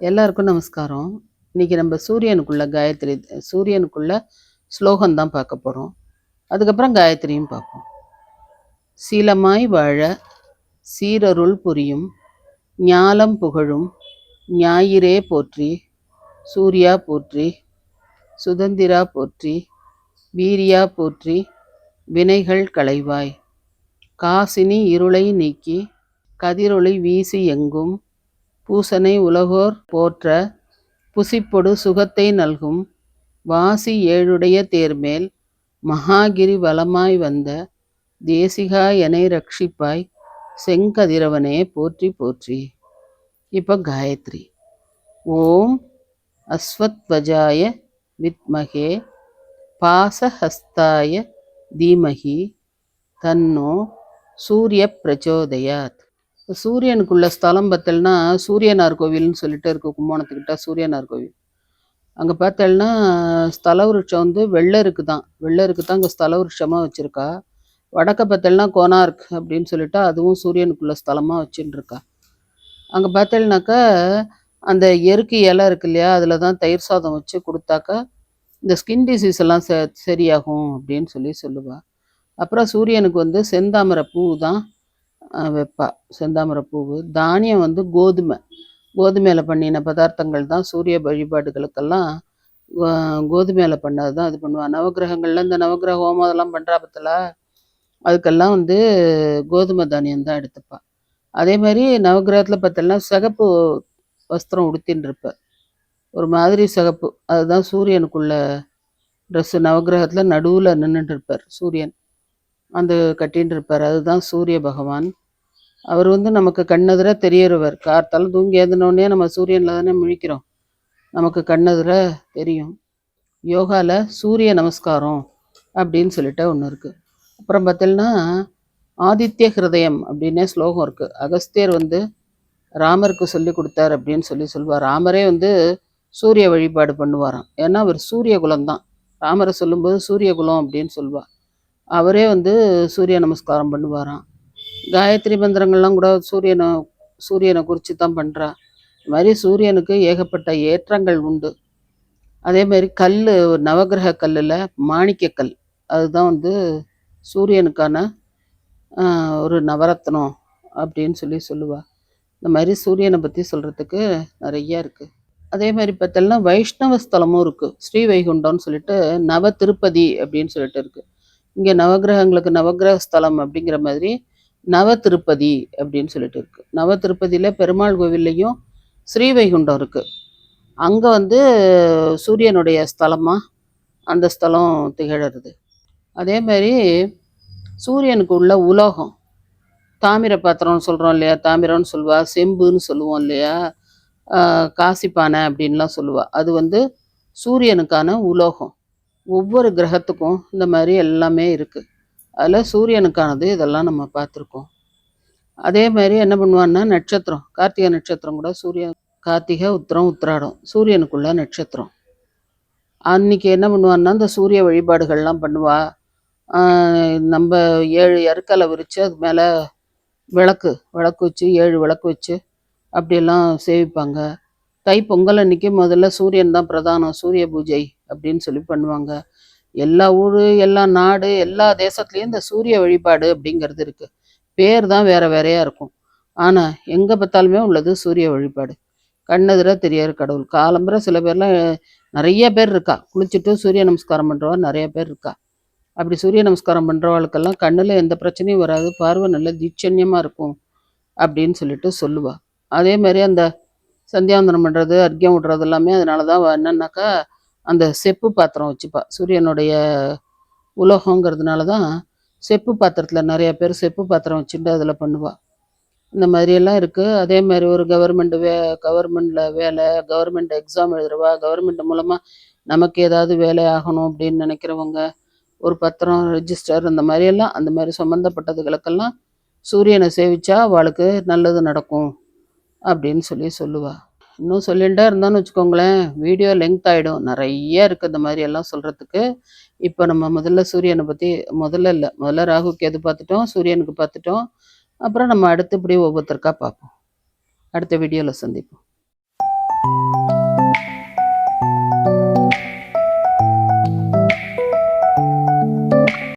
எல்லாருக்கும் நமஸ்காரம். இன்னைக்கு நம்ம சூரியனுக்குள்ள காயத்ரி சூரியனுக்குள்ள ஸ்லோகம் தான் பார்க்க போகிறோம் அதுக்கப்புறம் காயத்ரியும் பார்ப்போம். சீலமாய் வாழ சீரருள் புரியும் ஞாலம் புகழும் ஞாயிறே போற்றி சூர்யா போற்றி சுதந்திரா போற்றி வீரியா போற்றி வினைகள் களைவாய். காசினி இருளை நீக்கி கதிரொளி வீசி எங்கும் பூசனை உலகோர் போற்ற புசிப்பொடு சுகத்தை நல்கும். வாசி ஏழுடைய தேர்மேல் மகாகிரி வலமாய் வந்த தேசிகா எனை ரட்சிப்பாய் செங்கதிரவனே போற்றி போற்றி. இப்போ காயத்ரி. ஓம் அஸ்வத்வஜாய வித்மகே பாசஹஸ்தாய தீமகி. தன்னோ சூரிய பிரச்சோதயாத் சூரியனுக்குள்ள ஸ்தலம் பார்த்தல்னா சூரியனார் கோவில்னு சொல்லிட்டு இருக்கு கும்போணத்துக்கிட்ட சூரியனார் கோவில். அங்கே பார்த்தல்னா ஸ்தல விருட்சம் வந்து வெள்ளருக்கு தான். வெள்ளருக்கு தான் அங்கே ஸ்தல விருட்சமாக வச்சுருக்கா. வடக்க பார்த்தல்னா கோனார்க் அப்படின்னு சொல்லிட்டு அதுவும் சூரியனுக்குள்ள ஸ்தலமாக வச்சுட்டு இருக்கா அங்கே பார்த்தல்னாக்கா அந்த எருக்கு இலை இருக்கு இல்லையா அதில் தான் தயிர் சாதம் வச்சு கொடுத்தாக்கா இந்த ஸ்கின் டிசீஸ் எல்லாம் ச சரியாகும் அப்படின்னு சொல்லி சொல்லுவாள் அப்புறம் சூரியனுக்கு வந்து செந்தாமரை பூ தான் வைப்பா செந்தாமரை பூவு தானியம் வந்து கோதுமை. கோதுமையில் பண்ணின பதார்த்தங்கள் தான் சூரிய வழிபாடுகளுக்கெல்லாம் கோ- பண்ணது தான் இது பண்ணுவாள் நவகிரகங்களில் இந்த நவகிரக ஹோமம் அதெல்லாம் பண்ணுறா அதுக்கெல்லாம் வந்து கோதுமை தானியம் தான் எடுத்துப்பா. அதே மாதிரி நவக்கிரகத்தில் பார்த்தோம்னா சிகப்பு வஸ்திரம் உடுத்தின்னு இருப்பார் ஒரு மாதிரி சிகப்பு. அதுதான் சூரியனுக்குள்ள ட்ரெஸ்ஸு நவக்கிரகத்தில் நடுவில் நின்றுட்டு இருப்பார் சூரியன். அந்த கட்டின்னு இருப்பார் அதுதான் சூரிய பகவான். அவர் வந்து நமக்கு கண்ணெதிர தெரியறவர். கார்த்தாலும் தூங்கி எழுந்தினோடனே நம்ம சூரியனில் தானே முழிக்கிறோம். நமக்கு கண்ணெதிர தெரியும். யோகாவில் சூரிய நமஸ்காரம் அப்படின்னு சொல்லிட்டு ஒன்று இருக்குது அப்புறம் பார்த்தீங்கன்னா ஆதித்ய ஹிருதயம் அப்படின்னே ஸ்லோகம் இருக்குது அகஸ்தியர் வந்து ராமருக்கு சொல்லி கொடுத்தார் அப்படின்னு சொல்லி சொல்லுவார் ராமரே வந்து சூரிய வழிபாடு பண்ணுவாராம். ஏன்னா அவர் சூரிய குலம்தான் ராமரை சொல்லும்போது சூரிய குலம் அப்படின்னு சொல்லுவார் அவரே வந்து சூரிய நமஸ்காரம் பண்ணுவாராம். காயத்ரி மந்திரங்கள்லாம் கூட சூரியனை சூரியனை குறித்து தான் பண்ணுறா இது மாதிரி சூரியனுக்கு ஏகப்பட்ட ஏற்றங்கள் உண்டு. அதே மாதிரி கல் நவக்கிரக கல்லில் மாணிக்கக்கல் அதுதான் வந்து சூரியனுக்கான ஒரு நவரத்னம் அப்படின்னு சொல்லி சொல்லுவா. இந்த மாதிரி சூரியனை பற்றி சொல்கிறதுக்கு நிறைய இருக்குது அதே மாதிரி பார்த்தோம்னா வைஷ்ணவ ஸ்தலமும் இருக்குது ஸ்ரீ வைகுண்டம்னு சொல்லிட்டு நவ திருப்பதி அப்படின்னு சொல்லிட்டு இருக்குது இங்கே நவக்கிரகங்களுக்கு நவக்கிரக ஸ்தலம் அப்படிங்கிற மாதிரி நவ திருப்பதி அப்படின்னு சொல்லிட்டு இருக்கு. நவ திருப்பதியில் பெருமாள் கோவில்லையும் ஸ்ரீவைகுண்டம் இருக்குது அங்கே வந்து சூரியனுடைய ஸ்தலமாக அந்த ஸ்தலம் திகழறது. அதே மாதிரி சூரியனுக்கு உள்ள உலோகம் தாமிர பாத்திரம்னு சொல்கிறோம் இல்லையா? தாமிரம்னு சொல்லுவா செம்புன்னு சொல்லுவோம் இல்லையா? காசிப்பானை காசி பானை அப்படின்லாம் சொல்லுவாள் அது வந்து சூரியனுக்கான உலோகம். ஒவ்வொரு கிரகத்துக்கும் இந்த மாதிரி எல்லாமே இருக்குது அதில் சூரியனுக்கானது இதெல்லாம் நம்ம பார்த்துருக்கோம். அதே மாதிரி என்ன பண்ணுவான்னா நட்சத்திரம் கார்த்திகை நட்சத்திரம் கூட சூரிய கார்த்திகை உத்திரம் உத்திராடம் சூரியனுக்குள்ள நட்சத்திரம். அன்னைக்கு என்ன பண்ணுவான்னா இந்த சூரிய வழிபாடுகள்லாம் பண்ணுவா. நம்ம ஏழு எருக்கலை விரித்து அது மேலே விளக்கு விளக்கு வச்சு ஏழு விளக்கு வச்சு அப்படியெல்லாம் சேவிப்பாங்க. தை பொங்கல் அன்னைக்கு முதல்ல சூரியன் தான் பிரதானம் சூரிய பூஜை அப்படின்னு சொல்லி பண்ணுவாங்க. எல்லா ஊர் எல்லா நாடு எல்லா தேசத்துலேயும் இந்த சூரிய வழிபாடு அப்படிங்கிறது இருக்குது பேர் தான் வேற வேறையாக இருக்கும். ஆனால் எங்கே பார்த்தாலுமே உள்ளது சூரிய வழிபாடு. கண்ணெதிர தெரியாது கடவுள். காலம்புற சில பேர்லாம் நிறைய பேர் இருக்கா. குளிச்சுட்டு சூரிய நமஸ்காரம் பண்ணுறவா நிறைய பேர் இருக்கா. அப்படி சூரிய நமஸ்காரம் பண்ணுறவாளுக்கெல்லாம் கண்ணில் எந்த பிரச்சனையும் வராது. பார்வை நல்ல தீட்சண்யமாக இருக்கும் அப்படின்னு சொல்லிட்டு சொல்லுவாள் அதே மாதிரி அந்த சந்தியாவந்தனம் பண்ணுறது அர்க்கியம் விடுறது எல்லாமே அதனால தான் என்னன்னாக்கா அந்த செப்பு பாத்திரம் வச்சுப்பா. சூரியனுடைய உலோகங்கிறதுனால தான் செப்பு பாத்திரத்தில் நிறைய பேர் செப்பு பாத்திரம் வச்சுட்டு அதில் பண்ணுவாள் இந்த மாதிரியெல்லாம் இருக்குது அதே மாதிரி ஒரு கவர்மெண்ட் வே கவர்மெண்டில் வேலை கவர்மெண்ட் எக்ஸாம் எழுதுறவா கவர்மெண்ட் மூலமாக நமக்கு ஏதாவது வேலை ஆகணும் அப்படின்னு நினைக்கிறவங்க ஒரு பத்திரம் ரெஜிஸ்டர் அந்த மாதிரியெல்லாம் அந்த மாதிரி சம்மந்தப்பட்டதுகளுக்கெல்லாம் சூரியனை சேவிச்சா அவளுக்கு நல்லது நடக்கும் அப்படின்னு சொல்லி சொல்லுவாள் இன்னும் சொல்லிகிட்டே இருந்தோம்னு வச்சுக்கோங்களேன். வீடியோ லெங்க் ஆகிடும் நிறைய இருக்குது இந்த மாதிரி எல்லாம் சொல்கிறதுக்கு இப்போ நம்ம முதல்ல சூரியனை பற்றி முதல்ல இல்லை. முதல்ல ராகுக்கு எது பார்த்துட்டோம். சூரியனுக்கு பார்த்துட்டோம். அப்புறம் நம்ம அடுத்து இப்படி ஒவ்வொருத்தருக்கா பார்ப்போம். அடுத்த வீடியோவில் சந்திப்போம்.